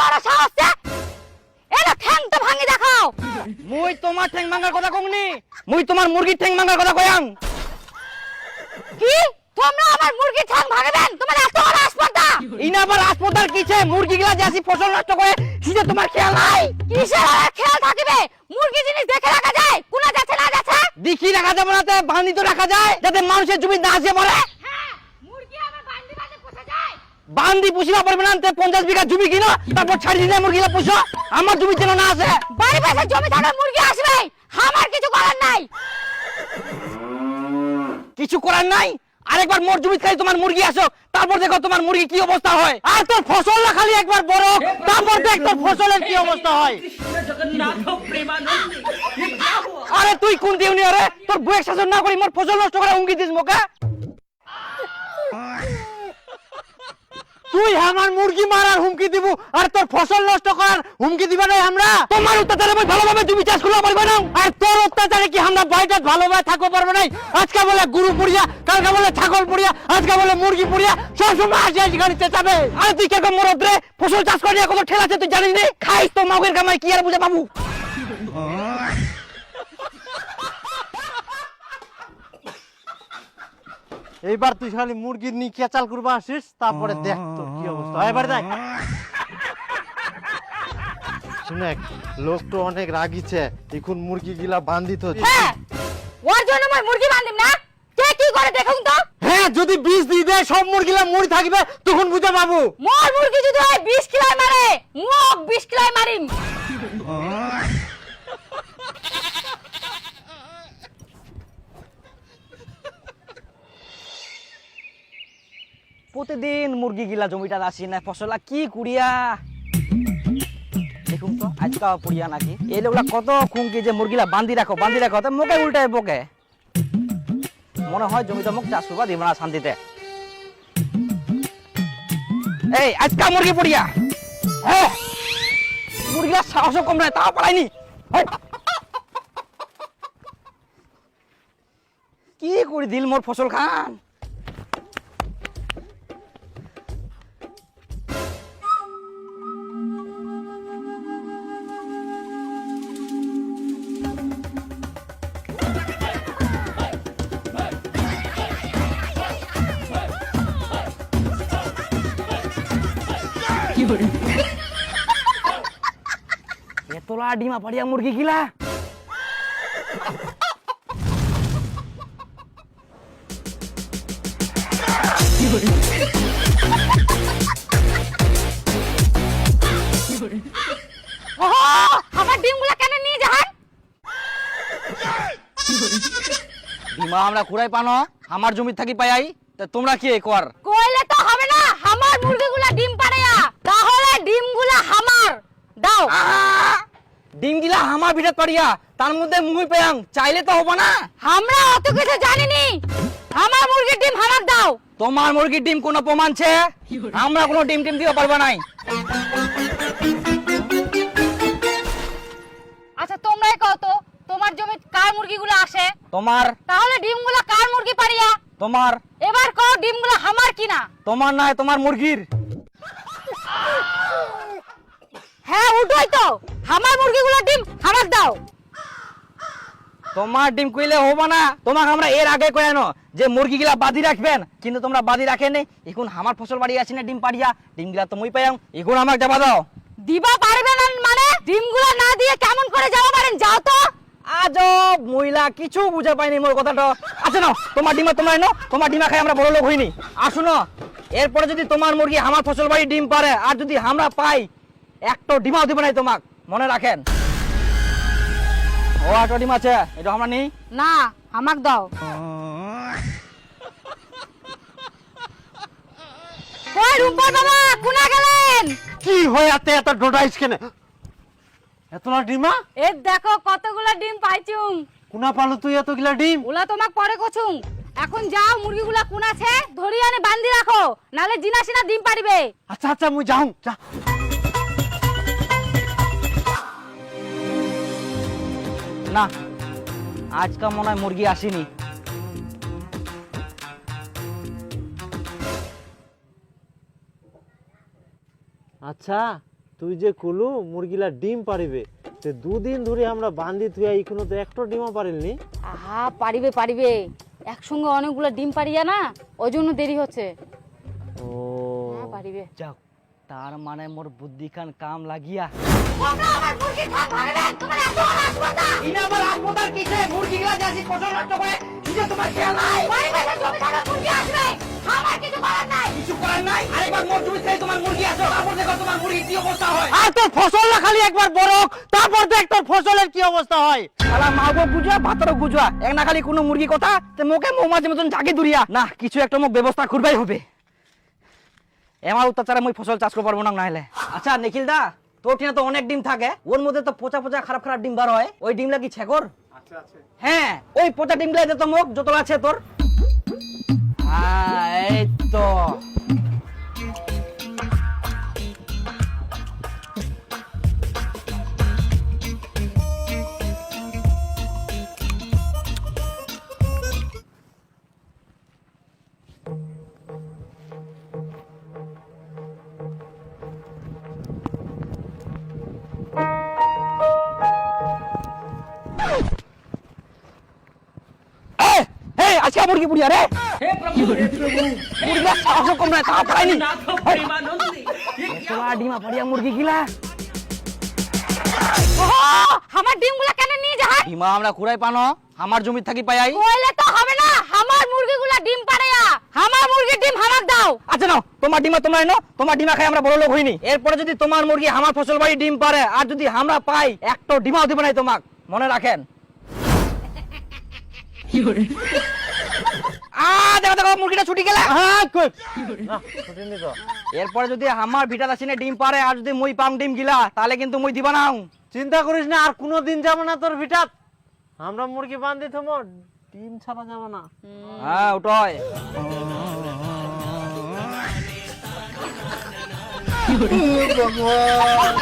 বড় সাহস আছে এটা ঠ্যাং তো ভাঙি দেখাও। মুই তোমার ঠ্যাং ভাঙার কথা মুই তোমার মুরগির ঠ্যাং ভাঙার কথা কয়াং। কি? তোমরা আমার মুরগি ঠ্যাং ভাঙবেন? তোমার এত বড় আসপর্দা ইনা আবার হাসপাতাল কিছে মুরগি গুলা যে আসি ফসল নষ্ট করে সেটা তোমার খেয়াল নাই? কিসের আর খেয়াল থাকিবে? মুরগি জিনিস দেখে রাখা যায় কোনা যাচ্ছে না যাচ্ছে? দেখি রাখা যাবে না তে তো রাখা যায় যাতে মানুষের জমি না আসে পড়ে হ্যাঁ মুরগি আমার বান্দি বান্দি পোষা বান্দি পুষিলা পারবে না পঞ্চাশ বিঘা জমি কিনা তারপর ছাড়ি দিলে মুরগিলা পুষো। আমার জমি যেন না আসে বাড়ি পাশে জমি থাকা মুরগি আসবে। আমার কিছু করার নাই। কিছু করার নাই? আরেকবার মোর জমি খালি তোমার মুরগি আসো। তারপর দেখো তোমার মুরগি কি অবস্থা হয়। আর তোর ফসল না খালি একবার বড় তারপর দেখ তোর ফসলের কি অবস্থা হয়। আরে তুই কোন দিউনি আরে? তোর বউয়ের শাসন না করি মোর ফসল নষ্ট করে হুমকি দিস মোকা? তুই আমার মুরগি মারার হুমকি দিব আর তোর ফসল নষ্ট করার হুমকি দিবা নাই আমরা? তোমার অত্যাচারে আমি ভালোভাবে জমি চাষ করতে পারব না। আর তোর অত্যাচারে কি আমরা বাড়িটা ভালোভাবে থাকতে পারব নাই? আজকে বলে গরু পুড়িয়া, কালকে বলে ছাগল পুড়িয়া, আজকে বলে মুরগি পুড়িয়া সব সময় আসি আসি গাড়িতে যাবে আরে তুই কেরকম মরদ রে? ফসল চাষ করিয়া কত ঠেলাছে তুই জানিস নে? খাইস তো মাগের কামাই, কি আর বুঝে বাবু এইবার তুই খালি মুরগির নিয়ে কেচাল করবা আসিস তারপরে দেখ তোর কি অবস্থা। এবার দেখ। শুনেক লোক তো অনেক রাগিছে এখন মুরগি গিলা বান্ধিত হচ্ছে। হ্যাঁ ওর জন্য মই মুরগি বান্দিম না? কে কি করে দেখুন তো? হ্যাঁ যদি বিষ দিয়ে দেয় সব মুরগিলা মরি থাকবে তখন বুঝে পাবো। মোর মুরগি যদি হয় 20 কিলো মারে। মুখ 20 কিলো মারিম। প্রতিদিন মুরগি গিলা জমিটা আসি না ফসলা কি কুড়িয়া? দেখুন তো, আজকা পুড়িয়া নাকি। এই লোকলা কত খুঁকি যে মুরগিলা বান্ধি রাখো বান্ধি রাখো, তো মুখে উল্টায় বকে। মনে হয় জমিটা মুখ চাষ করবা, দিব না শান্তিতে। এই, আজকা মুরগি পুড়িয়া। মুরগিলা সাহস কম নাই তাও পালাইনি হেই। কি করে দিল মোর ফসল খান? এতলা ডিমা পাড়িয়া মুরগি গিলা আমার ডিমগুলা কেন নিয়ে যান ডিমা আমরা কুড়াই পানো আমার জমি থাকি পাই তা তোমরা কি কর? কইলে তো হবে না আমার মুরগিগুলা ডিম ডিমগুলা আমার দাও। ডিম গিলা আমার ভিতর পাড়িয়া তার মধ্যে মুই পেয়াং চাইলে তো হব না। আমরা অত কিছু জানিনি। আমার মুরগির ডিম আমার দাও। তোমার মুরগির ডিম কোনো প্রমাণ ছে? আমরা কোনো ডিম টিম দিতে পারব নাই। আচ্ছা তোমরাই কও তো তোমার জমি কার মুরগিগুলো আসে? তোমার। তাহলে ডিমগুলা কার মুরগি পাড়িয়া? তোমার। এবার কও ডিমগুলো আমার কিনা? তোমার নয় তোমার মুরগির। হ্যাঁ উঠোই তো। আমার মুরগিগুলো ডিম আমার দাও। তোমার ডিম কইলে হব না। তোমাকে আমরা এর আগে কয়ানো যে মুরগি গিলা বাদি রাখবেন কিন্তু তোমরা বাদি রাখেন এখন আমার ফসল বাড়ি আছে না ডিম পাড়িয়া। ডিম গিলা তো মুই পাইয়াং এখন আমাকে যাবা দাও। দিবা পারবে না মানে? ডিমগুলো না দিয়ে কেমন করে যাব পারেন? যাও তো। আজব মহিলা কিছু বুঝে পাইনি মোর কথাটা। আচ্ছা নাও তোমার ডিমা তোমার নো তোমার ডিমা খাই আমরা বড় লোক হইনি। আর শুনো এরপরে যদি তোমার মুরগি আমার ফসল বাড়ি ডিম পারে আর যদি আমরা পাই একটা ডিমাও দিব নাই তোমাক মনে রাখেন। ও একটা ডিম আছে এটা আমরা নেই। না আমাক দাও। কই রুম্পা বাবা কোনা গেলেন? কি হয় এত এত ডোডাইস কেন? এতলা ডিমা এ দেখো কতগুলা ডিম পাইছুম কোনা পালো তুই এতগুলা ডিম? ওলা তোমাক পরে কছুম এখন যাও মুরগিগুলা কোন আছে ধরি আনে বান্ধি রাখো নালে জিনা সিনা ডিম পারিবে আচ্ছা আচ্ছা মুই যাও যা। না আজকা মনে হয় মুরগি আসেনি। আচ্ছা তুই যে কুলু মুরগিলা ডিম পারিবে তে দুদিন ধরে আমরা বান্ধি তুই এখনও তো একটা ডিমও পারিলনি। আহা পারিবে পারিবে। একসঙ্গে অনেকগুলো ডিম পারিয়া না ওই জন্য দেরি হচ্ছে। ও। হ্যাঁ পারিবে। যাও তার মানে মোর বুদ্ধি খান কাম লাগিয়া। আর তোর ফসল না খালি একবার তারপর দেখ তোর ফসলের কি অবস্থা হয়। শালা মাগো গুজা ভাতরও গুজা এক না খালি কোনো মুরগি কথা তে মোকে মৌমাছি মতন জাগে দুরিয়া না কিছু একটা মোক ব্যবস্থা করবাই হবে। এমার অত্যাচারে মই ফসল চাষ করতে পারব না নাহলে। আচ্ছা নিখিল দা তোর টিনা তো অনেক ডিম থাকে। ওর মধ্যে তো পচা পচা খারাপ খারাপ ডিম বার হয়। ওই ডিম লাগি ছেকর? হ্যাঁ ওই পচা ডিম লাগে দে তো মুখ যত আছে তোর। এই তো। একটা মুরগি পুড়িয়া রে আমার ডিমগুলা। কেন নিয়ে যা ডিমা আমরা কুড়াই আমার জমি থাকি পাই কইলে তো হবে না আমার মুরগি গুলা ডিম আমার মুরগি ডিম দাও। আচ্ছা নাও তোমার ডিমা তোমার নাও তোমার ডিমা খাই আমরা বড় লোক হইনি। এরপরে যদি তোমার মুরগি আমার ফসল বাড়ি ডিম পারে আর যদি আমরা পাই একটা ডিমাও দিব নাই তোমাক। মনে রাখেন। আ দেখো দেখো মুরগিটা ছুটি গেলে। হ্যাঁ কই? না ছুটিনি তো। এরপরে যদি আমার ভিটা দাসিনে ডিম পারে আর যদি মই পাম ডিম গিলা তাহলে কিন্তু মই দিবা নাও চিন্তা করিস না আর কোনো দিন যাব না তোর ভিটাত। আমরা মুরগি বান্ধি থমো ডিম ছাড়া যাব না। হ্যাঁ ওটাই। ভগবান।